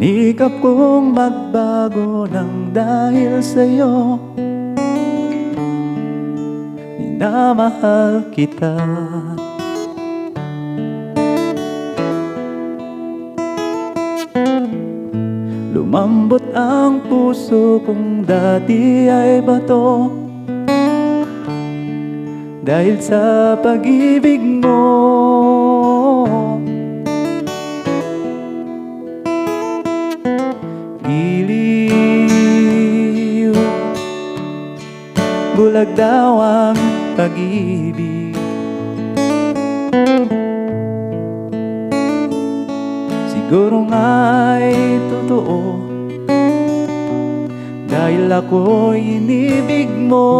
Sikap kong magbago ng dahil sa'yo. Minamahal kita. Lumambot ang puso kong dati ay bato. Dahil sa pag-ibig mo Giliw Bulag daw ang pag-ibig. Siguro nga'y totoo. Dahil ako'y inibig mo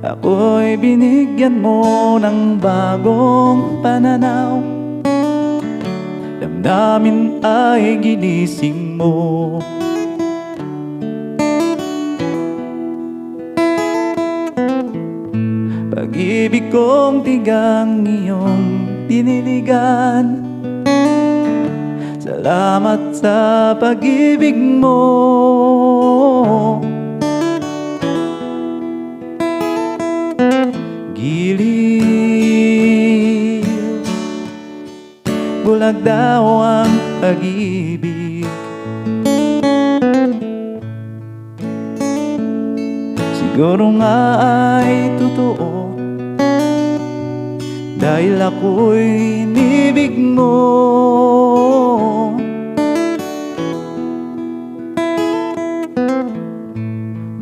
Ako'y binigyan mo ng bagong pananaw. Damdamin ay ginising mo. Pag-ibig kong tigang iyong diniligan Salamat sa pag-ibig mo Bulag daw ang pag-ibig. Siguro nga ay totoo. Dahil ako'y inibig mo.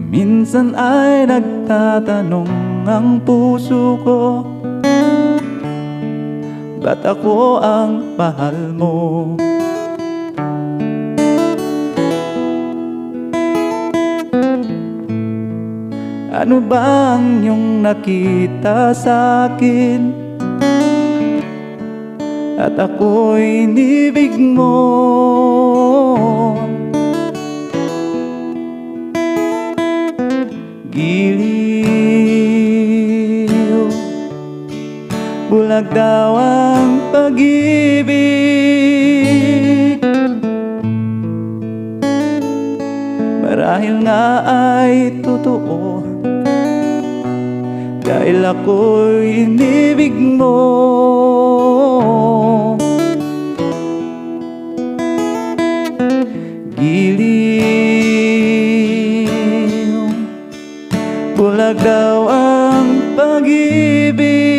Minsan ay nagtatanong ang puso ko Ba't ako ang mahal mo? Ano ba ang iyong nakita sa akin? At ako'y inibig mo Giliw bulag daw ang pag-ibig. Marahil nga ay totoo. Dahil ako'y inibig mo. Giliw. Bulag daw ang pag-ibig.